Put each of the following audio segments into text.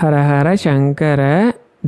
ஹரஹர சங்கர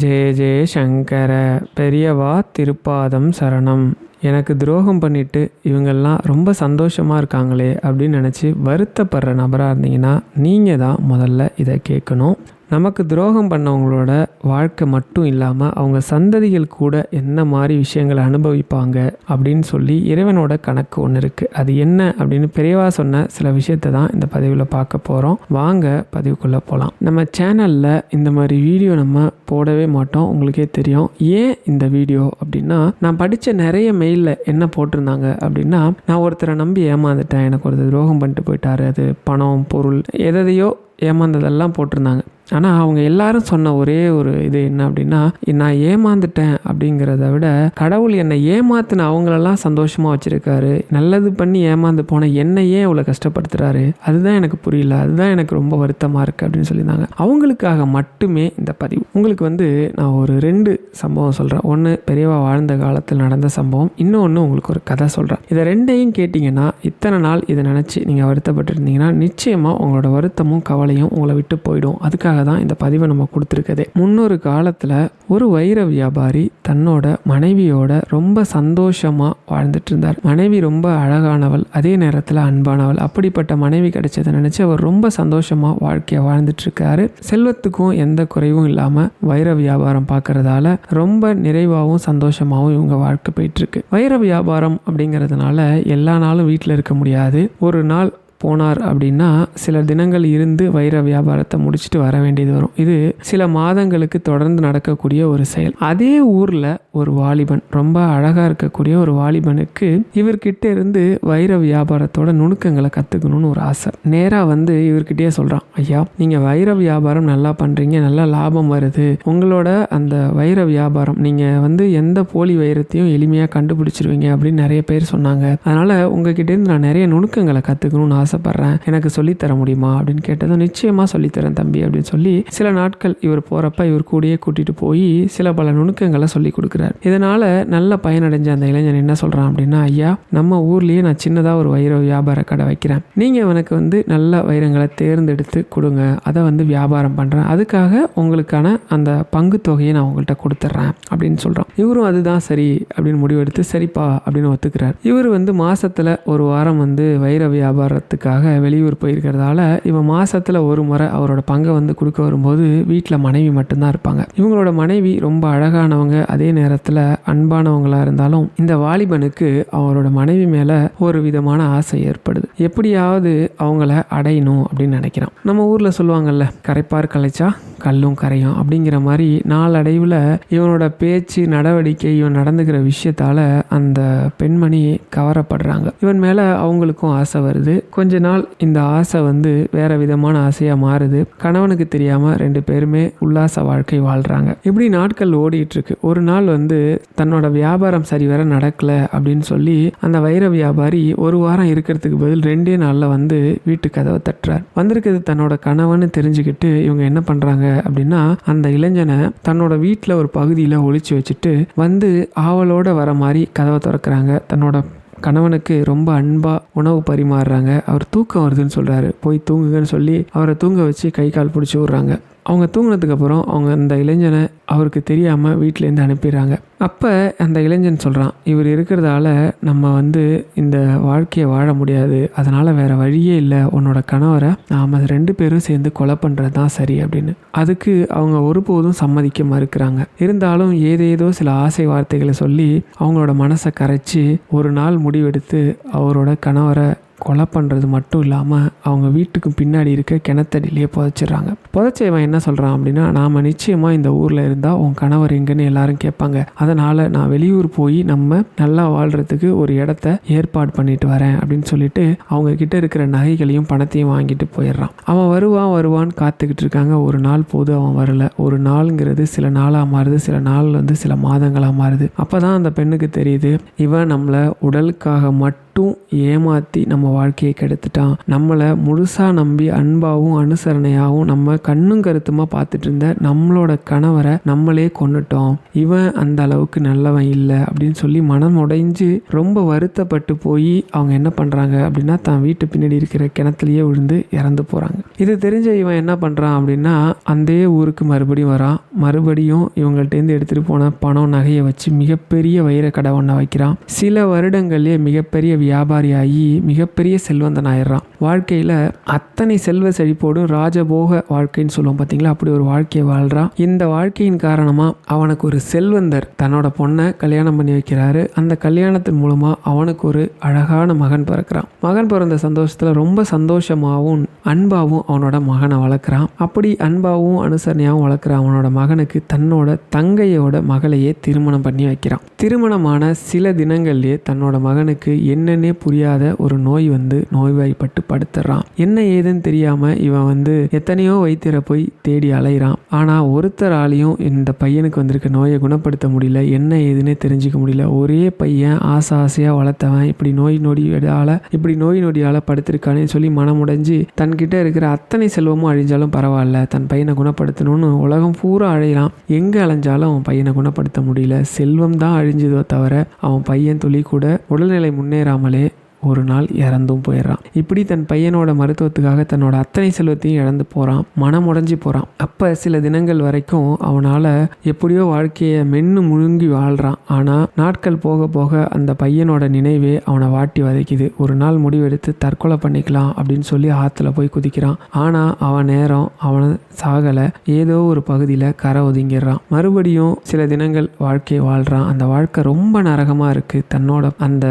ஜெய ஜெய சங்கர பெரியவா திருப்பாதம் சரணம். எனக்கு துரோகம் பண்ணிட்டு இவங்கெல்லாம் ரொம்ப சந்தோஷமாக இருக்காங்களே அப்படின்னு நினச்சி வருத்தப்படுற நபராக இருந்தீங்கன்னா நீங்கள் தான் முதல்ல இதை கேட்கணும். நமக்கு துரோகம் பண்ணவங்களோட வாழ்க்கை மட்டும் இல்லாமல் அவங்க சந்ததிகள் கூட என்ன மாதிரி விஷயங்களை அனுபவிப்பாங்க அப்படின்னு சொல்லி இறைவனோட கணக்கு ஒன்று இருக்குது அது என்ன அப்படின்னு பெரியவா சொன்ன சில விஷயத்தை தான் இந்த பதிவில் பார்க்க போகிறோம் வாங்க பதிவுக்குள்ளே போகலாம் நம்ம சேனலில் இந்த மாதிரி வீடியோ நம்ம போடவே மாட்டோம். உங்களுக்கே தெரியும். ஏன் இந்த வீடியோ அப்படின்னா நான் படித்த நிறைய மெயிலில் என்ன போட்டிருந்தாங்க அப்படின்னா நான் ஒருத்தரை நம்பி ஏமாந்துட்டேன். எனக்கு ஒருத்தர் துரோகம் பண்ணிட்டு போயிட்டாரு. அது பணம் பொருள் எதையோ ஏமாந்ததெல்லாம் போட்டிருந்தாங்க. ஆனால் அவங்க எல்லாரும் சொன்ன ஒரே ஒரு இது என்ன அப்படின்னா நான் ஏமாந்துட்டேன் அப்படிங்கிறத விட கடவுள் என்னை ஏமாத்தின அவங்களெல்லாம் சந்தோஷமாக வச்சுருக்காரு. நல்லது பண்ணி ஏமாந்து போன என்னை ஏன் இவ்வளோ கஷ்டப்படுத்துகிறாரு அதுதான் எனக்கு புரியல. அதுதான் எனக்கு ரொம்ப வருத்தமாக இருக்குது அப்படின்னு சொல்லியிருந்தாங்க. அவங்களுக்காக மட்டுமே இந்த பதிவு. உங்களுக்கு வந்து நான் ஒரு ரெண்டு சம்பவம் சொல்கிறேன் ஒன்று பெரியவா வாழ்ந்த காலத்தில் நடந்த சம்பவம். இன்னொன்று உங்களுக்கு ஒரு கதை சொல்கிறேன் இதை ரெண்டையும் கேட்டிங்கன்னா இத்தனை நாள் இதை நினச்சி நீங்கள் வருத்தப்பட்டு இருந்தீங்கன்னா நிச்சயமாக உங்களோட வருத்தமும் கவலையும் உங்களை விட்டு போயிடும். அதுக்காக தான் இந்த பதிவை நம்ம கொடுத்துருக்கதே. முன்னொரு காலத்தில் ஒரு வைர வியாபாரி தன்னோட மனைவியோட ரொம்ப சந்தோஷமாக வாழ்ந்துட்டு இருந்தார் மனைவி ரொம்ப அழகானவள் அதே நேரத்தில் அன்பானவள். அப்படிப்பட்ட மனைவி கிடைச்சதை நினச்சி அவர் ரொம்ப சந்தோஷமாக வாழ்க்கையை வாழ்ந்துட்டு இருக்காரு செல்வத்துக்கும் எந்த குறைவும் இல்லாமல் வைர வியாபாரம் பார்க்கறதால ரொம்ப நிறைவாகவும் சந்தோஷமாகவும் இவங்க வாழ்க்கை போயிட்டு இருக்கு வைர வியாபாரம் அப்படிங்கிறதுனால எல்லா நாளும் வீட்டில் இருக்க முடியாது. ஒரு நாள் போனார் அப்படின்னா சில தினங்கள் இருந்து வைர வியாபாரத்தை முடிச்சுட்டு வர வேண்டியது வரும். இது சில மாதங்களுக்கு தொடர்ந்து நடக்கக்கூடிய ஒரு செயல். அதே ஊரில் ஒரு வாலிபன் ரொம்ப அழகாக இருக்கக்கூடிய ஒரு வாலிபனுக்கு இவர்கிட்ட இருந்து வைர வியாபாரத்தோட நுணுக்கங்களை கற்றுக்கணும்னு ஒரு ஆசை. நேராக வந்து இவர்கிட்டயே சொல்கிறான் ஐயா நீங்கள் வைர வியாபாரம் நல்லா பண்ணுறீங்க நல்லா லாபம் வருது. உங்களோட அந்த வைர வியாபாரம் நீங்கள் வந்து எந்த போலி வைரத்தையும் எளிமையாக கண்டுபிடிச்சிருவீங்க அப்படின்னு நிறைய பேர் சொன்னாங்க. அதனால் உங்ககிட்டேருந்து நான் நிறைய நுணுக்கங்களை கற்றுக்கணும்னு ஆசை. ஆசைப்பட்றேன். எனக்கு சொல்லித்தர முடியுமா? அப்படின்னு கேட்டதும் நிச்சயமாக சொல்லித்தரேன் தம்பி அப்படின்னு சொல்லி சில நாட்கள் இவர் போகிறப்ப இவர் கூடயே கூட்டிகிட்டு போய் சில பல நுணுக்கங்களை சொல்லி கொடுக்குறாரு. இதனால் நல்ல பயனடைஞ்ச அந்த இளைஞன் என்ன சொல்கிறான் அப்படின்னா ஐயா நம்ம ஊர்லேயே நான் சின்னதாக ஒரு வைர வியாபார கடை வைக்கிறேன். நீங்கள் எனக்கு வந்து நல்ல வைரங்களை தேர்ந்தெடுத்து கொடுங்க. அதை வந்து வியாபாரம் பண்ணுறேன் அதுக்காக உங்களுக்கான அந்த பங்கு தொகையை நான் உங்கள்கிட்ட கொடுத்துட்றேன் அப்படின்னு சொல்கிறான் இவரும் அதுதான் சரி அப்படின்னு முடிவெடுத்து சரிப்பா அப்படின்னு ஒத்துக்கிறார். இவர் வந்து மாதத்தில் ஒரு வாரம் வந்து வைர வியாபாரத்துக்கு வேலைக்காக வெளியூர் போயிருக்கிறதால இவன் மாசத்துல ஒரு முறை அவரோட பங்கை வந்து கொடுக்க வரும்போது வீட்டில் மனைவி மட்டும்தான் இருப்பாங்க. இவங்களோட மனைவி ரொம்ப அழகானவங்க. அதே நேரத்தில் அன்பானவங்களா இருந்தாலும் இந்த வாலிபனுக்கு அவரோட மனைவி மேலே ஒரு விதமான ஆசை ஏற்படுது. எப்படியாவது அவங்கள அடையணும் அப்படின்னு நினைக்கிறான். நம்ம ஊரில் சொல்லுவாங்கல்ல கரைப்பார் கலைச்சா கல்லும் கரையும் அப்படிங்கிற மாதிரி நாளடைவில் இவனோட பேச்சு நடவடிக்கை இவன் நடந்துக்கிற விஷயத்தால அந்த பெண்மணி கவரப்படுறாங்க. இவன் மேலே அவங்களுக்கும் ஆசை வருது. கொஞ்ச நாள் இந்த ஆசை வந்து வேற விதமான ஆசையாக மாறுது. கணவனுக்கு தெரியாமல் ரெண்டு பேருமே உல்லாச வாழ்க்கை வாழ்கிறாங்க இப்படி நாட்கள் ஓடிட்டு இருக்கு ஒரு நாள் வந்து தன்னோட வியாபாரம் சரிவர நடக்கல அப்படின்னு சொல்லி அந்த வைர வியாபாரி ஒரு வாரம் இருக்கிறதுக்கு பதில் ரெண்டே நாளில் வந்து வீட்டு கதவை தட்டுறார். வந்திருக்கிறது தன்னோட கணவன் தெரிஞ்சுக்கிட்டு இவங்க என்ன பண்ணுறாங்க அப்படின்னா அந்த இளைஞனை தன்னோட வீட்டில் ஒரு பகுதியில் ஒழிச்சு வச்சுட்டு வந்து ஆவலோட வர மாதிரி கதவை திறக்கிறாங்க. தன்னோட கணவனுக்கு ரொம்ப அன்பாக உணவு பரிமாறுறாங்க. அவர் தூக்கம் வருதுன்னு சொல்கிறாரு போய் தூங்குங்கன்னு சொல்லி அவரை தூங்க வச்சு கை கால் பிடிச்சி விட்றாங்க. அவங்க தூங்கினதுக்கப்புறம் அவங்க அந்த இளைஞனை அவருக்கு தெரியாமல் வீட்டிலேருந்து அனுப்பிடுறாங்க. அப்போ அந்த இளைஞன் சொல்கிறான் இவர் இருக்கிறதால நம்ம வந்து இந்த வாழ்க்கையை வாழ முடியாது. அதனால் வேறு வழியே இல்லை. உன்னோட கணவரை நாம் ரெண்டு பேரும் சேர்ந்து கொலை பண்ணுறது தான் சரி அப்படின்னு. அதுக்கு அவங்க ஒருபோதும் சம்மதிக்க மறுக்கிறாங்க. இருந்தாலும் ஏதேதோ சில ஆசை வார்த்தைகளை சொல்லி அவங்களோட மனசை கரைச்சி ஒரு நாள் முடிவெடுத்து அவரோட கணவரை கொலை பண்ணுறது மட்டும் இல்லாமல் அவங்க வீட்டுக்கு பின்னாடி இருக்க கிணத்தடியிலேயே புதைச்சிடுறாங்க. புதைச்ச இவன் என்ன சொல்கிறான் அப்படின்னா நாம் நிச்சயமாக இந்த ஊரில் இருந்தால் உன் கணவர் எங்கன்னு எல்லாரும் கேட்பாங்க. அதனால் நான் வெளியூர் போய் நம்ம நல்லா வாழ்கிறதுக்கு ஒரு இடத்த ஏற்பாடு பண்ணிட்டு வரேன் அப்படின்னு சொல்லிட்டு அவங்க கிட்ட இருக்கிற நகைகளையும் பணத்தையும் வாங்கிட்டு போயிடுறான். அவன் வருவான் வருவான்னு காத்துக்கிட்டு இருக்காங்க. ஒரு நாள் போது அவன் வரல. ஒரு நாளுங்கிறது சில நாளாக மாறுது சில நாள் வந்து சில மாதங்களாக மாறுது. அப்போ தான் அந்த பெண்ணுக்கு தெரியுது இவன் நம்மளை உடலுக்காக மட்டும் மட்டும் ஏமாற்றி நம்ம வாழ்க்கையை கெடுத்துட்டான். நம்மளை முழுசாக நம்பி அன்பாகவும் அனுசரணையாகவும் நம்ம கண்ணும் கருத்துமா பார்த்துட்டு இருந்த நம்மளோட கணவரை நம்மளே கொன்னுட்டோம். இவன் அந்த அளவுக்கு நல்லவன் இல்லை அப்படின்னு சொல்லி மனம் உடைஞ்சு ரொம்ப வருத்தப்பட்டு போய் அவங்க என்ன பண்ணுறாங்க அப்படின்னா தான் வீட்டு பின்னாடி இருக்கிற கிணத்துலயே விழுந்து இறந்து போகிறாங்க இது தெரிஞ்ச இவன் என்ன பண்ணுறான் அப்படின்னா அந்த ஊருக்கு மறுபடியும் வரான். மறுபடியும் இவங்கள்ட்டேருந்து எடுத்துகிட்டு போன பணம் நகையை வச்சு மிகப்பெரிய வைர கடை ஒன்றை வைக்கிறான். சில வருடங்கள்லேயே மிகப்பெரிய வியாபாரியாகி மிகப்பெரிய செல்வந்தன் ஆயிடுறான் வாழ்க்கையில் அத்தனை செல்வ செழிப்போடும் ராஜபோக வாழ்க்கைன்னு சொல்லுவோம் பார்த்தீங்களா? அப்படி ஒரு வாழ்க்கையை வாழ்கிறான் இந்த வாழ்க்கையின் காரணமாக அவனுக்கு ஒரு செல்வந்தர் தன்னோட பொண்ணை கல்யாணம் பண்ணி வைக்கிறாரு. அந்த கல்யாணத்தின் மூலமாக அவனுக்கு ஒரு அழகான மகன் பிறக்கிறான். மகன் பிறந்த சந்தோஷத்தில் ரொம்ப சந்தோஷமாகவும் அன்பாகவும் அவனோட மகனை வளர்க்குறான். அப்படி அன்பாகவும் அனுசரணையாகவும் வளர்க்குற அவனோட மகனுக்கு தன்னோட தங்கையோட மகளையே திருமணம் பண்ணி வைக்கிறான். திருமணமான சில தினங்கள்லேயே தன்னோட மகனுக்கு என்ன என்னன்னே புரியாத ஒரு நோய் வந்து நோய்வாய்ப்பட்டு படுத்துறான். என்ன ஏதுன்னு தெரியாமல் இவன் வந்து எத்தனையோ வைத்தியரை போய் தேடி அலைகிறான் ஆனால் ஒருத்தராலையும் இந்த பையனுக்கு வந்திருக்க நோயை குணப்படுத்த முடியல. என்ன ஏதுன்னே தெரிஞ்சுக்க முடியல. ஒரே பையன் ஆசை ஆசையாக வளர்த்தவன். இப்படி நோய் நொடியால் இப்படி நோய் நொடியால் படுத்திருக்கானே சொல்லி மனமுடைஞ்சு தன்கிட்ட இருக்கிற அத்தனை செல்வமும் அழிஞ்சாலும் பரவாயில்ல. தன் பையனை குணப்படுத்தணும்னு உலகம் பூரா அழையிறான். எங்கே அலைஞ்சாலும் அவன் பையனை குணப்படுத்த முடியல. செல்வம் தான் அழிஞ்சதோ தவிர அவன் பையன் துளி கூட உடல்நிலை முன்னேறாமல் M'a. ஒரு நாள் இறந்தும் போயிடுறான். இப்படி தன் பையனோட மருத்துவத்துக்காக தன்னோட அத்தனை செல்வத்தையும் இழந்து போகிறான் மனம் உடஞ்சி போகிறான் அப்போ சில தினங்கள் வரைக்கும் அவனால் எப்படியோ வாழ்க்கையை மென்று முழுங்கி வாழ்கிறான் ஆனால் நாட்கள் போக போக அந்த பையனோட நினைவே அவனை வாட்டி வதைக்குது. ஒரு நாள் முடிவெடுத்து தற்கொலை பண்ணிக்கலாம் அப்படின்னு சொல்லி ஆற்றுல போய் குதிக்கிறான். ஆனால் அவன் நேரம் அவனை சாகலை. ஏதோ ஒரு பகுதியில் கரை ஒதுங்கிடுறான். மறுபடியும் சில தினங்கள் வாழ்க்கையை வாழ்கிறான் அந்த வாழ்க்கை ரொம்ப நரகமாக இருக்குது தன்னோட அந்த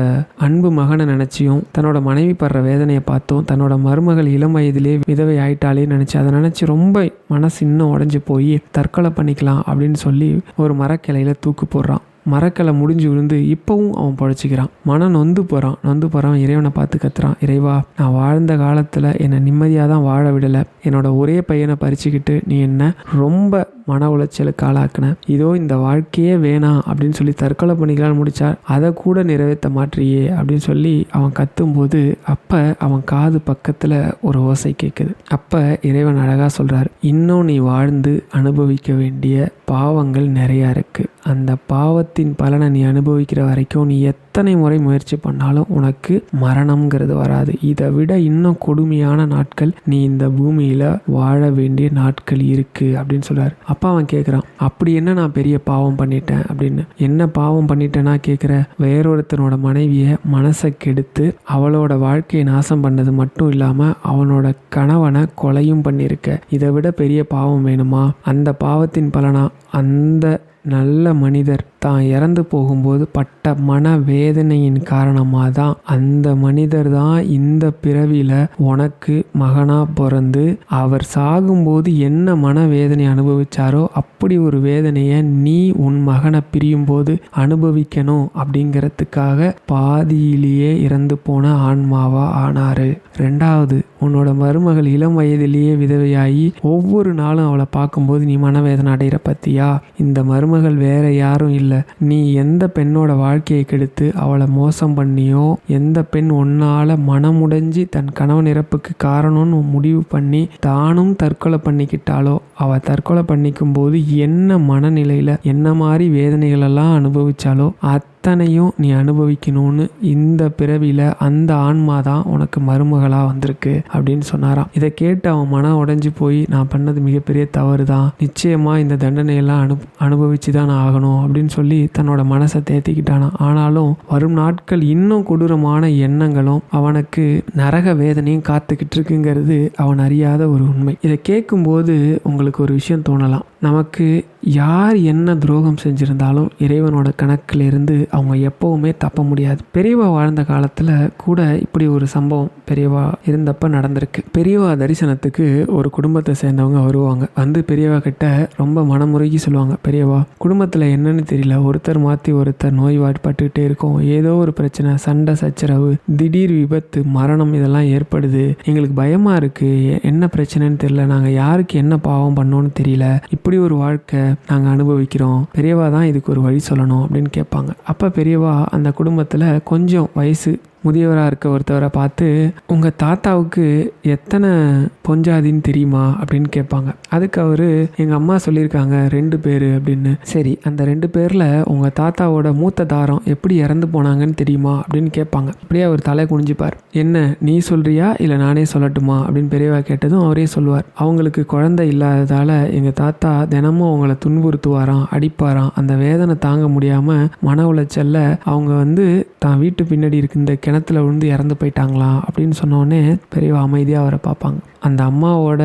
அன்பு மகனை நினச்சி நினச்சியும் தன்னோட மனைவி படுற வேதனையை பார்த்தும். தன்னோட மருமகள் இளம் வயதிலே விதவை ஆயிட்டாலே நினச்சி அதை நினச்சி ரொம்ப மனசு இன்னும் உடஞ்சி போய் தற்கொலை பண்ணிக்கலாம் அப்படின்னு சொல்லி ஒரு மரக்கிளையில தூக்கு போடுறான். மரக்கலை முடிஞ்சு விழுந்து இப்போவும் அவன் பழச்சிக்கிறான். மனம் நொந்து போகிறான் நொந்து போகிறான் இறைவனை பார்த்து கத்துறான். இறைவா நான் வாழ்ந்த காலத்தில் என்னை நிம்மதியாக தான் வாழ விடலை. என்னோட ஒரே பையனை பறிச்சுக்கிட்டு நீ என்ன ரொம்ப மன உளைச்சலுக்கு ஆளாக்குனேன் இதோ இந்த வாழ்க்கையே வேணாம் அப்படின்னு சொல்லி தற்கொலை பண்ணிக்கலாம்னு முடிச்சார். அதை கூட நிறைவேற்ற மாற்றியே அப்படின்னு சொல்லி அவன் கத்தும்போது அப்போ அவன் காது பக்கத்தில் ஒரு ஓசை கேட்குது அப்போ இறைவன் அழகாக சொல்கிறார் இன்னும் நீ வாழ்ந்து அனுபவிக்க வேண்டிய பாவங்கள் நிறையா இருக்குது அந்த பாவத்தின் பலனை நீ அனுபவிக்கிற வரைக்கும் நீ எத்தனை முறை முயற்சி பண்ணாலும் உனக்கு மரணம்ங்கிறது வராது. இதை விட இன்னும் கொடுமையான நாட்கள் நீ இந்த பூமியில் வாழ வேண்டிய நாட்கள் இருக்குது அப்படின்னு சொல்கிறார் அப்பா அவன் கேட்குறான் அப்படி என்ன நான் பெரிய பாவம் பண்ணிட்டேன்? அப்படின்னு. என்ன பாவம் பண்ணிட்டேன்னா கேட்குற வேறொருத்தனோட மனைவியை மனசை கெடுத்து அவளோட வாழ்க்கையை நாசம் பண்ணது மட்டும் இல்லாமல் அவனோட கணவனை கொலையும் பண்ணியிருக்க. இதை விட பெரிய பாவம் வேணுமா? அந்த பாவத்தின் பலனா? அந்த நல்ல மனிதர் தான். இறந்து போகும்போது பட்ட மன வேதனையின் காரணமாக தான் அந்த மனிதர் தான் இந்த பிறவியில் உனக்கு மகனாக பிறந்து அவர் சாகும்போது என்ன மன வேதனை அனுபவிச்சாரோ அப்படி ஒரு வேதனையை நீ உன் மகனை பிரியும் போது அனுபவிக்கணும் அப்படிங்கிறதுக்காக பாதியிலேயே இறந்து போன ஆன்மாவா ஆனாரு. ரெண்டாவது உன்னோட மருமகள் இளம் வயதிலேயே விதவையாகி ஒவ்வொரு நாளும் அவளை பார்க்கும்போது நீ மனவேதனை அடைகிற பத்தியா? இந்த மருமகள் வேற யாரும் இல்லை. நீ எந்த பெண்ணோட வாழ்க்கையை கெடுத்து அவளை மோசம் பண்ணியோ எந்த பெண் உன்னால மனமுடைஞ்சி தன் கணவன் இறப்புக்கு காரணம்னு முடிவு பண்ணி தானும் தற்கொலை பண்ணிக்கிட்டாலோ அவ தற்கொலை பண்ணிக்கும் போது என்ன மனநிலையில என்ன மாதிரி வேதனைகளெல்லாம் அனுபவிச்சாலோ அத்தனையும் நீ அனுபவிக்கணும்னு இந்த பிறவியில் அந்த ஆன்மா தான் உனக்கு மருமகளாக வந்திருக்கு அப்படின்னு சொன்னாராம். இதை கேட்டு அவன் மனம் உடைஞ்சு போய் நான் பண்ணது மிகப்பெரிய தவறு தான் நிச்சயமாக இந்த தண்டனையெல்லாம் அனு அனுபவிச்சு தான் நான் ஆகணும் அப்படின்னு சொல்லி தன்னோட மனசை தேத்திக்கிட்டானா ஆனாலும் வரும் நாட்கள் இன்னும் கொடூரமான எண்ணங்களும் அவனுக்கு நரக வேதனையும் காத்துக்கிட்டு இருக்குங்கிறது அவன் அறியாத ஒரு உண்மை. இதை கேட்கும்போது உங்களுக்கு ஒரு விஷயம் தோணலாம். நமக்கு யார் என்ன துரோகம் செஞ்சிருந்தாலும் இறைவனோட கணக்கில் இருந்து அவங்க எப்போவுமே தப்ப முடியாது. பெரியவா வாழ்ந்த காலத்தில் கூட இப்படி ஒரு சம்பவம் பெரியவா இருந்தப்ப நடந்திருக்கு. பெரியவா தரிசனத்துக்கு ஒரு குடும்பத்தை சேர்ந்தவங்க வருவாங்க. வந்து பெரியவா கிட்ட ரொம்ப மனமுருகி சொல்லுவாங்க பெரியவா குடும்பத்தில் என்னன்னு தெரியல. ஒருத்தர் மாற்றி ஒருத்தர் நோய்வாட்பட்டுக்கிட்டே இருக்கோம். ஏதோ ஒரு பிரச்சனை சண்டை சச்சரவு திடீர் விபத்து மரணம் இதெல்லாம் ஏற்படுது. எங்களுக்கு பயமாக இருக்குது என்ன பிரச்சனைன்னு தெரியல. நாங்கள் யாருக்கு என்ன பாவம் பண்ணோன்னு தெரியல. இப்படி ஒரு வாழ்க்கை நாங்கள் அனுபவிக்கிறோம். பெரியவா தான் இதுக்கு ஒரு வழி சொல்லணும் அப்படின்னு கேட்பாங்க. அப்போ பெரியவா அந்த குடும்பத்தில் கொஞ்சம் வயசு முதியவராக இருக்க ஒருத்தவரை பார்த்து உங்கள் தாத்தாவுக்கு எத்தனை பொஞ்சாதின்னு தெரியுமா? அப்படின்னு கேட்பாங்க. அதுக்கு அவர் எங்கள் அம்மா சொல்லியிருக்காங்க ரெண்டு பேர் அப்படின்னு. சரி அந்த ரெண்டு பேரில் உங்கள் தாத்தாவோட மூத்த தாரம் எப்படி இறந்து போனாங்கன்னு தெரியுமா? அப்படின்னு கேட்பாங்க. அப்படியே அவர் தலை குனிஞ்சுப்பார். என்ன நீ சொல்கிறியா இல்லை நானே சொல்லட்டுமா? அப்படின்னு பெரியவா கேட்டதும் அவரே சொல்லுவார். அவங்களுக்கு குழந்தை இல்லாததால் எங்கள் தாத்தா தினமும் அவங்கள துன்புறுத்துவாராம் அடிப்பாராம். அந்த வேதனை தாங்க முடியாமல் மன உளைச்சலில் அவங்க வந்து தான் வீட்டு பின்னாடி இருக்க இந்த கிணத்துல விழுந்து இறந்து போயிட்டாங்களா அப்படின்னு சொன்னோடனே பெரியவா அமைதியாக அவரை பார்ப்பாங்க. அந்த அம்மாவோட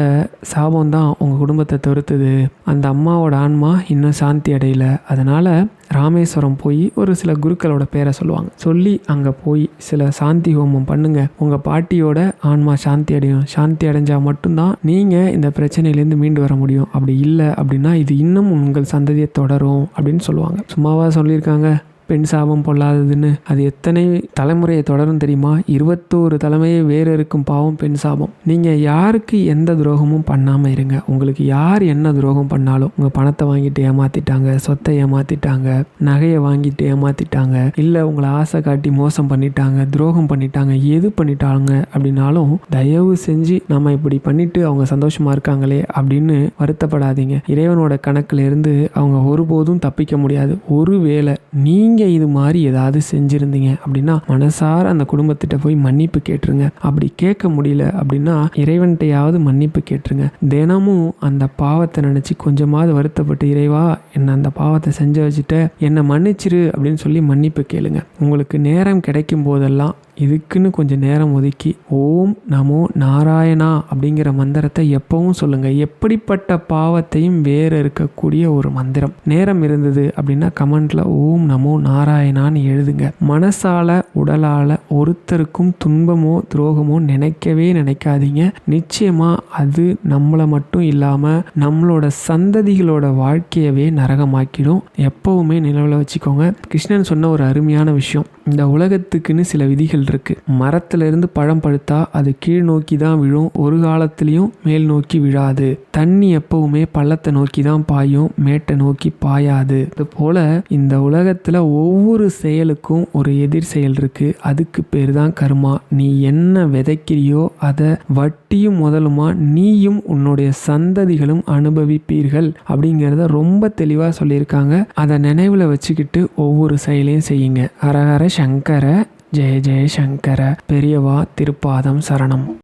சாபம் தான் உங்கள் குடும்பத்தை துரத்துது அந்த அம்மாவோட ஆன்மா இன்னும் சாந்தி அடையலை. அதனால் ராமேஸ்வரம் போய் ஒரு சில குருக்களோட பேரை சொல்லுவாங்க. சொல்லி அங்கே போய் சில சாந்தி ஹோமம் பண்ணுங்க. உங்கள் பாட்டியோட ஆன்மா சாந்தி அடையும். சாந்தி அடைஞ்சால் மட்டும்தான் நீங்கள் இந்த பிரச்சனையிலேருந்து மீண்டு வர முடியும். அப்படி இல்லை அப்படின்னா இது இன்னும் உங்கள் சந்ததியை தொடரும் அப்படின்னு சொல்லுவாங்க. சும்மாவாக சொல்லியிருக்காங்க? பெண் சாபம் பொல்லாததுன்னு அது எத்தனை தலைமுறையை தொடரும் தெரியுமா? இருபத்தோரு தலைமையை வேறு இருக்கும் பாவம் பெண் சாபம். நீங்கள் யாருக்கு எந்த துரோகமும் பண்ணாமல் இருங்க. உங்களுக்கு யார் என்ன துரோகம் பண்ணாலும் உங்கள் பணத்தை வாங்கிட்டு ஏமாத்திட்டாங்க சொத்தை ஏமாத்திட்டாங்க நகையை வாங்கிட்டு ஏமாத்திட்டாங்க இல்லை உங்களை ஆசை காட்டி மோசம் பண்ணிட்டாங்க துரோகம் பண்ணிட்டாங்க எது பண்ணிட்டாங்க அப்படின்னாலும் தயவு செஞ்சு நம்ம இப்படி பண்ணிட்டு அவங்க சந்தோஷமா இருக்காங்களே அப்படின்னு வருத்தப்படாதீங்க. இறைவனோட கணக்குல இருந்து அவங்க ஒருபோதும் தப்பிக்க முடியாது. ஒருவேளை நீங்கள் இது மாதிரி ஏதாவது செஞ்சுருந்தீங்க அப்படின்னா மனசார அந்த குடும்பத்திட்ட போய் மன்னிப்பு கேட்டுருங்க. அப்படி கேட்க முடியல அப்படின்னா இறைவன்கிட்டையாவது மன்னிப்பு கேட்டுருங்க. தினமும் அந்த பாவத்தை நினச்சி கொஞ்சமாவது வருத்தப்பட்டு இறைவா என்னை அந்த பாவத்தை செஞ்சு வச்சுட்ட என்னை மன்னிச்சிரு அப்படின்னு சொல்லி மன்னிப்பு கேளுங்க. உங்களுக்கு நேரம் கிடைக்கும் போதெல்லாம் இதுக்குன்னு கொஞ்சம் நேரம் ஒதுக்கி ஓம் நமோ நாராயணா அப்படிங்கிற மந்திரத்தை எப்பவும் சொல்லுங்க. எப்படிப்பட்ட பாவத்தையும் வேற இருக்கக்கூடிய ஒரு மந்திரம். நேரம் இருந்தது அப்படின்னா கமெண்ட்ல ஓம் நமோ நாராயணான்னு எழுதுங்க. மனசால உடலால ஒருத்தருக்கும் துன்பமோ துரோகமோ நினைக்கவே நினைக்காதீங்க. நிச்சயமா அது நம்மளை மட்டும் இல்லாம நம்மளோட சந்ததிகளோட வாழ்க்கையவே நரகமாக்கிடும். எப்பவுமே நிலவில் வச்சுக்கோங்க. கிருஷ்ணன் சொன்ன ஒரு அருமையான விஷயம். இந்த உலகத்துக்குன்னு சில விதிகள் இருக்கு. மரத்துல இருந்து பழம் பழுத்தா அது கீழ் நோக்கி தான் விழும் ஒரு காலத்திலையும் மேல் நோக்கி விழாது. தண்ணி எப்பவுமே பள்ளத்தை நோக்கி தான் பாயும் மேட்டை நோக்கி பாயாது. இது போல இந்த உலகத்துல ஒவ்வொரு செயலுக்கும் ஒரு எதிர் செயல் இருக்கு. அதுக்கு பேர் தான் கர்மா. நீ என்ன விதைக்கிறியோ அதை வட்டியும் முதலுமா நீயும் உன்னுடைய சந்ததிகளும் அனுபவிப்பீர்கள் அப்படிங்கிறத ரொம்ப தெளிவாக சொல்லியிருக்காங்க. அதை நினைவில் வச்சுக்கிட்டு ஒவ்வொரு செயலையும் செய்யுங்க. ஹரஹர சங்கர ஜெய ஜெய சங்கர பெரியவா திருப்பாதம் சரணம்.